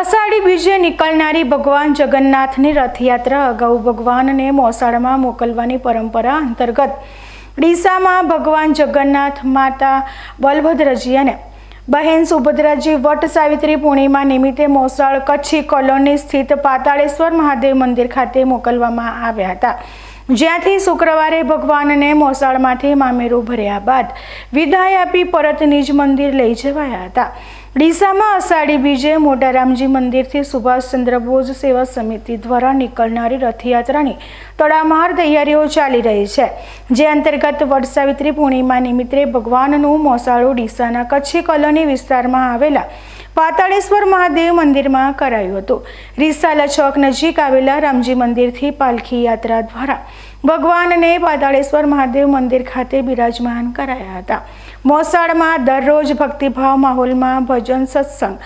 અષાઢી બીજે નીકળનારી ભગવાન જગન્નાથની રથયાત્રા અગાઉ ભગવાનને મોસાળમાં મોકલવાની પરંપરા અંતર્ગત ડીસામાં ભગવાન જગન્નાથ, માતા બલભદ્રજી અને બહેન સુભદ્રાજી, વટ સાવિત્રી પૂર્ણિમા નિમિત્તે મોસાળ કચ્છી કોલોની સ્થિત પાતાળેશ્વર મહાદેવ મંદિર ખાતે મોકલવામાં આવ્યા હતા. જ્યાંથી શુક્રવારે ભગવાનને મોસાળમાંથી મામેરું ભર્યા બાદ વિદાય આપી પરત નિજ મંદિર લઈ જવાયા હતા. ડીસામાં અષાઢી બીજે મોટા રામજી મંદિરથી સુભાષચંદ્ર બોઝ સેવા સમિતિ દ્વારા નીકળનારી રથયાત્રાની તડામાર તૈયારીઓ ચાલી રહી છે. જે અંતર્ગત વટસાવિત્રી પૂર્ણિમા નિમિત્તે ભગવાનનું મોસાળું ડીસાના કચ્છી કોલોની વિસ્તારમાં આવેલા પાતાળેશ્વર મહાદેવ મંદિરમાં કરાયું હતું. રિસાલા ચોક નજીક આવેલા રામજી મંદિરથી પાલખી યાત્રા દ્વારા ભગવાનને પાતાળેશ્વર મહાદેવ મંદિર ખાતે બિરાજમાન કરાયા હતા. મોસાળમાં દરરોજ ભક્તિભાવ માહોલમાં ભજન સત્સંગ,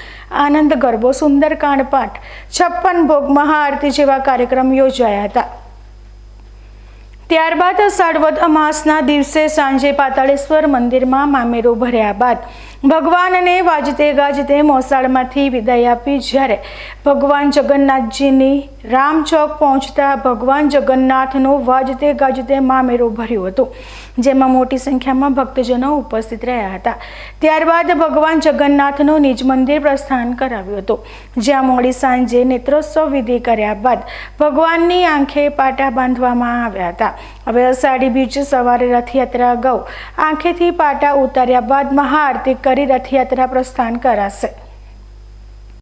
આનંદ ગરબો સુંદરકાંડ પાઠ છપ્પન ભોગ મહાઆરતી જેવા કાર્યક્રમ યોજાયા હતા. ત્યારબાદ સાડવદ અમાસના દિવસે સાંજે પાતાળેશ્વર મંદિરમાં મામેરો ભર્યા બાદ ભગવાનને વાજતે ગાજતે મોસાળમાંથી વિદાય આપી. જ્યારે ભગવાન જગન્નાથજીની રામચોક પહોંચતા ભગવાન જગન્નાથનું વાજતે ગાજતે મામેરો ભર્યું હતું, જેમાં મોટી સંખ્યામાં ભક્તજનો ઉપસ્થિત રહ્યા હતા. ત્યારબાદ ભગવાન જગન્નાથનું નિજ મંદિર પ્રસ્થાન કરાવ્યું હતું, જ્યાં મોડી સાંજે નેત્રોત્સવ વિધિ કર્યા બાદ ભગવાનની આંખે પાટા બાંધવામાં આવ્યા હતા. હવે અષાઢી બીજ સવારે રથયાત્રા અગાઉ આંખેથી પાટા ઉતાર્યા બાદ મહાઆરતી કરી રથયાત્રા પ્રસ્થાન કરાશે.